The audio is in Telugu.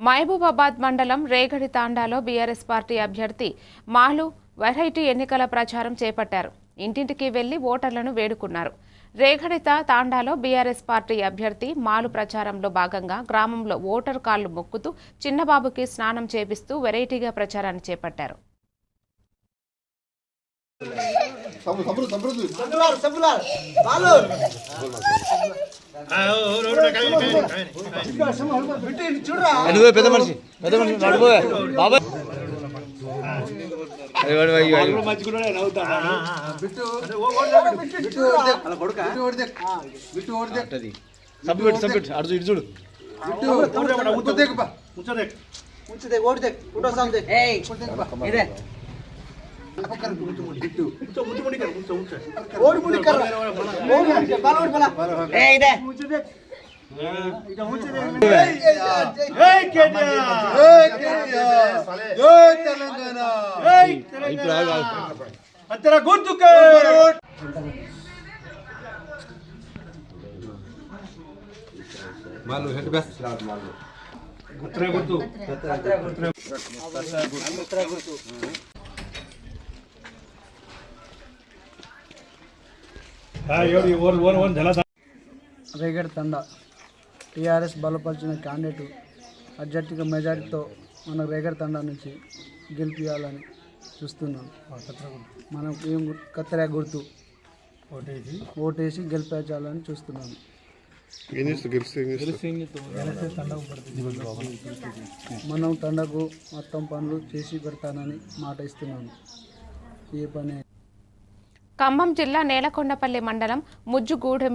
మహబూబాబాద్ మండలం రేగడి తాండాలో బీఆర్ఎస్ పార్టీ అభ్యర్థి మాలు వెరైటీ ఎన్నికల ప్రచారం చేపట్టారు ఇంటింటికి వెళ్ళి ఓటర్లను వేడుకున్నారు రేగడిత తాండాలో బీఆర్ఎస్ పార్టీ అభ్యర్థి మాలు ప్రచారంలో భాగంగా గ్రామంలో ఓటర్ కాళ్ళు మొక్కుతూ చిన్నబాబుకి స్నానం చేపిస్తూ వెరైటీగా ప్రచారాన్ని చేపట్టారు నువ్వే పెద్ద మనిషి పెద్ద మనిషి నడుపోయే బాబాయ్ అయ్యో, అయ్యో, అయ్యో, అయ్యో. అట్టది. సబ్బు పెట్టు సబ్బు పెట్టు అటు చూడు, ఇటు तेरा गुर्द मालू हेड बेस्ट मालू गुत्रे गुत्तू गुत्रे गुत्तू गुत्रे गुत्तू రేగడ్ తండ. టీఆర్ఎస్ బలపరిచిన క్యాండిడేట్ అత్యధిక మెజారిటీతో మన రేగడ్ తండా నుంచి గెలిపించాలని చూస్తున్నాం. మనం ఏం కత్తెర గుర్తు ఓటేసి గెలిపించాలని చూస్తున్నాము మనం తండకు మొత్తం పనులు చేసి పెడతానని మాట ఇస్తున్నాము ఏ పని ఖమ్మం జిల్లా నేలకొండపల్లి మండలం ముజ్జుగూడెంలో